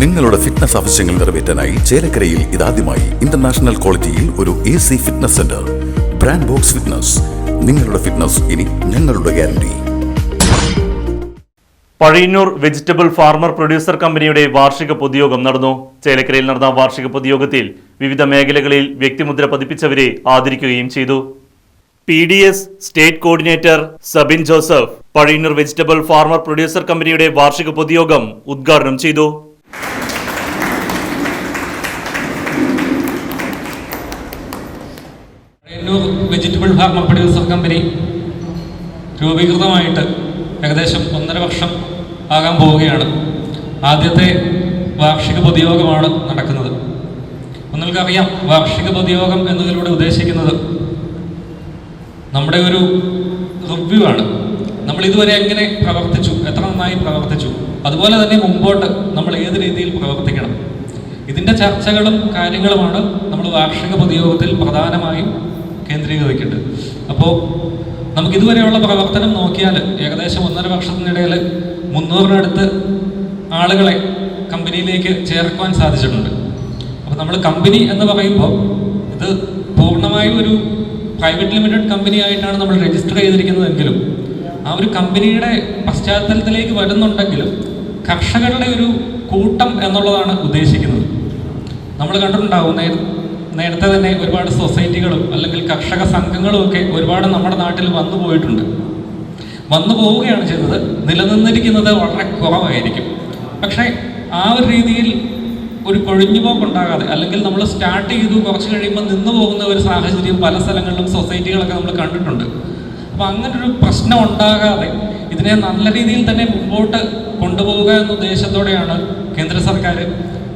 നിങ്ങളുടെ ഫിറ്റ്നസ് ആവശ്യങ്ങൾ നിറവേറ്റാനായി ചേലക്കരയിൽ ഇതാദ്യമായി ഇന്റർനാഷണൽ ക്വാളിറ്റിയിൽ ഒരു A C fitness centre brand box fitness നിങ്ങളുടെ ഫിറ്റ്നസ് ഇനി ഞങ്ങളുടെ guarantee Pazhayannur vegetable farmer producer കമ്പനിയുടെ വാർഷിക പൊതുയോഗം നടന്നു. ചേലക്കരയിൽ നടന്ന വാർഷിക പൊതുയോഗത്തിൽ വിവിധ മേഖലകളിൽ വ്യക്തിമുദ്ര പതിപ്പിച്ചവരെ ആദരിക്കുകയും ചെയ്തു. P D S state coordinator Sabin Joseph Pazhayannur vegetable farmer producer കമ്പനിയുടെ വാർഷിക പൊതുയോഗം ഉദ്ഘാടനം ചെയ്തു. Pazhayannur vegetable farmer producer company രൂപീകൃതമായിട്ട് ഏകദേശം ഒന്നര വർഷം ആകാൻ പോവുകയാണ്. ആദ്യത്തെ വാർഷിക പൊതുയോഗമാണ് നടക്കുന്നത്. നിങ്ങൾക്കറിയാം വാർഷിക പൊതുയോഗം എന്നതിലൂടെ ഉദ്ദേശിക്കുന്നത് നമ്മുടെ ഒരു റിവ്യൂ ആണ് നമ്മൾ ഇതുവരെ എങ്ങനെ പ്രവർത്തിച്ചു എത്ര നന്നായി പ്രവർത്തിച്ചു അതുപോലെ തന്നെ മുമ്പോട്ട് നമ്മൾ ഏത് രീതിയിൽ പ്രവർത്തിക്കണം. ഇതിന്റെ ചർച്ചകളും കാര്യങ്ങളുമാണ് നമ്മൾ വാർഷിക പൊതുയോഗത്തിൽ പ്രധാനമായും കേന്ദ്രീകരിക്കേണ്ടത് അപ്പോൾ നമുക്ക് ഇതുവരെയുള്ള പ്രവർത്തനം നോക്കിയാൽ ഏകദേശം ഒന്നര വർഷത്തിനിടയിൽ മുന്നൂറിനടുത്ത് ആളുകളെ കമ്പനിയിലേക്ക് ചേർക്കുവാൻ സാധിച്ചിട്ടുണ്ട്. അപ്പോൾ നമ്മൾ കമ്പനി എന്ന് പറയുമ്പോൾ ഇത് പൂർണമായും ഒരു പ്രൈവറ്റ് ലിമിറ്റഡ് കമ്പനി ആയിട്ടാണ് നമ്മൾ രജിസ്റ്റർ ചെയ്തിരിക്കുന്നതെങ്കിലും ആ ഒരു കമ്പനിയുടെ പശ്ചാത്തലത്തിലേക്ക് വരുന്നുണ്ടെങ്കിലും കർഷകരുടെ ഒരു കൂട്ടം എന്നുള്ളതാണ് ഉദ്ദേശിക്കുന്നത്. നമ്മൾ കണ്ടിട്ടുണ്ടാവും നേരത്തെ തന്നെ ഒരുപാട് സൊസൈറ്റികളും അല്ലെങ്കിൽ കർഷക സംഘങ്ങളും ഒക്കെ ഒരുപാട് നമ്മുടെ നാട്ടിൽ വന്നു പോയിട്ടുണ്ട്. വന്നു പോവുകയാണ് ചെയ്തത്. നിലനിന്നിരിക്കുന്നത് വളരെ കുറവായിരിക്കും. പക്ഷേ ആ ഒരു രീതിയിൽ ഒരു കൊഴിഞ്ഞുപോക്കുണ്ടാകാതെ അല്ലെങ്കിൽ നമ്മൾ സ്റ്റാർട്ട് ചെയ്തു കുറച്ച് കഴിയുമ്പോൾ നിന്ന് പോകുന്ന ഒരു സാഹചര്യം പല സ്ഥലങ്ങളിലും സൊസൈറ്റികളൊക്കെ നമ്മൾ കണ്ടിട്ടുണ്ട്. അപ്പം അങ്ങനെ ഒരു പ്രശ്നം ഉണ്ടാകാതെ ഇതിനെ നല്ല രീതിയിൽ തന്നെ മുമ്പോട്ട് കൊണ്ടുപോവുക എന്ന ഉദ്ദേശത്തോടെയാണ് കേന്ദ്ര സർക്കാർ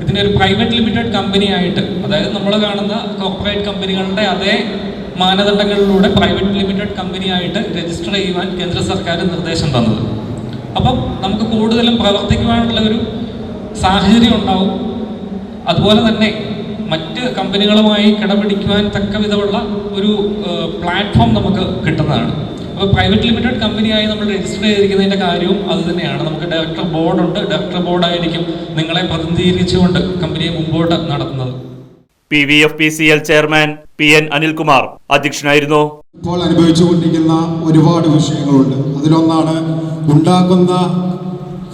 ഇതിനെ ഒരു പ്രൈവറ്റ് ലിമിറ്റഡ് കമ്പനി ആയിട്ട് അതായത് നമ്മൾ കാണുന്ന കോർപ്പറേറ്റ് കമ്പനികളുടെ അതേ മാനദണ്ഡങ്ങളിലൂടെ പ്രൈവറ്റ് ലിമിറ്റഡ് കമ്പനിയായിട്ട് രജിസ്റ്റർ ചെയ്യുവാൻ കേന്ദ്ര സർക്കാർ നിർദ്ദേശം തന്നത്. അപ്പം നമുക്ക് കൂടുതലും പ്രവർത്തിക്കുവാനുള്ള ഒരു സാഹചര്യം ഉണ്ടാവും. അതുപോലെ തന്നെ മറ്റ് കമ്പനികളുമായി കിടപിടിക്കുവാൻ തക്ക വിധമുള്ള ഒരു പ്ലാറ്റ്ഫോം നമുക്ക് കിട്ടുന്നതാണ്. അപ്പോൾ പ്രൈവറ്റ് ലിമിറ്റഡ് കമ്പനിയായി നമ്മൾ രജിസ്റ്റർ ചെയ്തിരിക്കുന്നതിന്റെ കാര്യവും അത് തന്നെയാണ്. നമുക്ക് ഡയറക്ടർ ബോർഡുണ്ട് ഡയറക്ടർ ബോർഡായിരിക്കും നിങ്ങളെ പ്രതിനിധീകരിച്ചുകൊണ്ട് കമ്പനിയെ മുമ്പോട്ട് നടത്തുന്നത്. P V F P C L chairman P N Anilkumar അധ്യക്ഷനായിരുന്നു. ഇപ്പോൾ അനുഭവിച്ചുകൊണ്ടിരിക്കുന്ന ഒരുപാട് വിഷയങ്ങളുണ്ട്. അതിലൊന്നാണ് ഉണ്ടാക്കുന്ന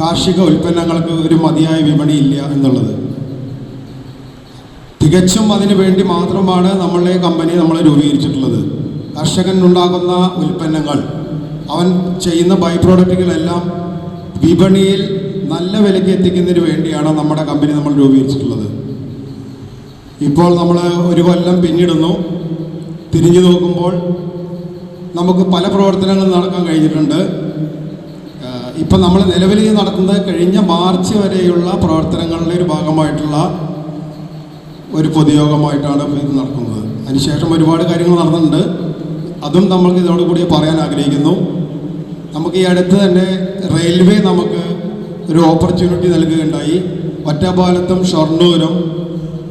കാർഷിക ഉൽപ്പന്നങ്ങൾക്ക് ഒരു മതിയായ വിപണി ഇല്ല എന്നുള്ളത്. തികച്ചും അതിനു വേണ്ടി മാത്രമാണ് നമ്മളുടെ കമ്പനി നമ്മളെ രൂപീകരിച്ചിട്ടുള്ളത്. കർഷകൻ ഉണ്ടാക്കുന്ന ഉൽപ്പന്നങ്ങൾ. അവൻ ചെയ്യുന്ന ബൈ പ്രോഡക്റ്റുകളെല്ലാം വിപണിയിൽ നല്ല വിലയ്ക്ക് എത്തിക്കുന്നതിന് വേണ്ടിയാണ് നമ്മുടെ കമ്പനി നമ്മൾ രൂപീകരിച്ചിട്ടുള്ളത്. ഇപ്പോൾ നമ്മൾ ഒരു കൊല്ലം പിന്നിടുന്നു. തിരിഞ്ഞു നോക്കുമ്പോൾ നമുക്ക് പല പ്രവർത്തനങ്ങളും നടക്കാൻ കഴിഞ്ഞിട്ടുണ്ട്. ഇപ്പം നമ്മൾ നിലവിൽ നടത്തുന്നത് കഴിഞ്ഞ മാർച്ച് വരെയുള്ള പ്രവർത്തനങ്ങളുടെ ഒരു ഭാഗമായിട്ടുള്ള ഒരു പൊതുയോഗമായിട്ടാണ് ഇത് നടക്കുന്നത്. അതിനുശേഷം ഒരുപാട് കാര്യങ്ങൾ നടന്നിട്ടുണ്ട്. അതും നമ്മൾക്ക് ഇതോടുകൂടി പറയാൻ ആഗ്രഹിക്കുന്നു. നമുക്ക് ഈ അടുത്ത് തന്നെ റെയിൽവേ നമുക്ക് ഒരു ഓപ്പർച്യൂണിറ്റി നൽകുകയുണ്ടായി. ഒറ്റപ്പാലത്തും ഷൊർണൂരും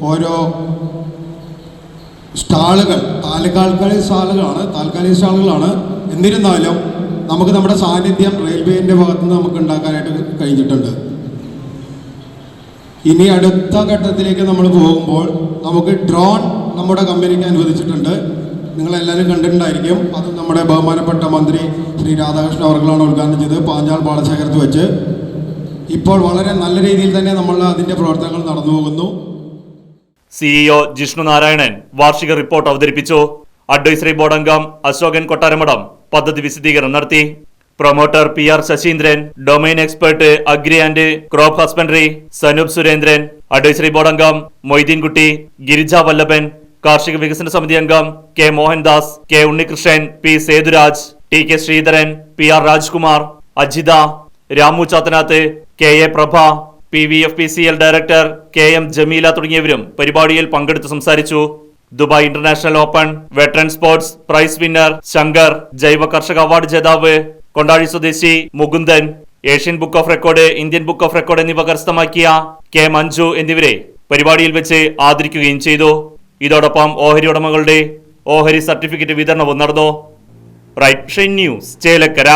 ഓരോ സ്റ്റാളുകൾ താൽക്കാലിക സ്റ്റാളുകളാണ് താൽക്കാലിക സ്റ്റാളുകളാണ്. എന്നിരുന്നാലും നമുക്ക് നമ്മുടെ സാന്നിധ്യം റെയിൽവേന്റെ ഭാഗത്ത് നിന്ന് നമുക്ക് ഉണ്ടാക്കാനായിട്ട് കഴിഞ്ഞിട്ടുണ്ട്. ഇനി അടുത്ത ഘട്ടത്തിലേക്ക് നമ്മൾ പോകുമ്പോൾ നമുക്ക് ഡ്രോൺ നമ്മുടെ കമ്പനിക്ക് അനുവദിച്ചിട്ടുണ്ട്. നിങ്ങളെല്ലാവരും കണ്ടിട്ടുണ്ടായിരിക്കും. അത് നമ്മുടെ ബഹുമാനപ്പെട്ട മന്ത്രി ശ്രീ രാധാകൃഷ്ണൻ അവർകളാണ് ഉദ്ഘാടനം ചെയ്തത്. പാഞ്ചാൾ പാടശേഖരത്ത് വെച്ച്. ഇപ്പോൾ വളരെ നല്ല രീതിയിൽ തന്നെ നമ്മൾ അതിന്റെ പ്രവർത്തനങ്ങൾ നടന്നു പോകുന്നു. സിഇഒ ജിഷ്ണു നാരായണൻ വാർഷിക റിപ്പോർട്ട് അവതരിപ്പിച്ചു. അഡ്വൈസറി ബോർഡ് അംഗം അശോകൻ കൊട്ടാരമഠം പദ്ധതി വിശദീകരണം നടത്തി. Promoter P R Sasheendran domain expert agri and crop husbandry Sanoop Surendran advisory board അംഗം മൊയ്തീൻകുട്ടി ഗിരിജ വല്ലഭൻ കാർഷിക വികസന സമിതി അംഗം K Mohandas K Unnikrishnan P Sethuraj T K Sreedharan P R Rajkumar Ajitha Ramu Chathanath K A Prabha P V F P C L director K M Jameela തുടങ്ങിയവരും പരിപാടിയിൽ പങ്കെടുത്ത് സംസാരിച്ചു. Dubai international open veteran sports prize winner Shankar ജൈവ കർഷക award ജേതാവ് കൊണ്ടാഴി സ്വദേശി Mukundan Asian book of record Indian book of record എന്നിവ കരസ്ഥമാക്കിയ കെ മഞ്ജു എന്നിവരെ പരിപാടിയിൽ വെച്ച് ആദരിക്കുകയും ചെയ്തു. ഇതോടൊപ്പം ഓഹരി ഉടമകളുടെ ഓഹരി സർട്ടിഫിക്കറ്റ് വിതരണവും നടന്നു. Right news Chelakkara.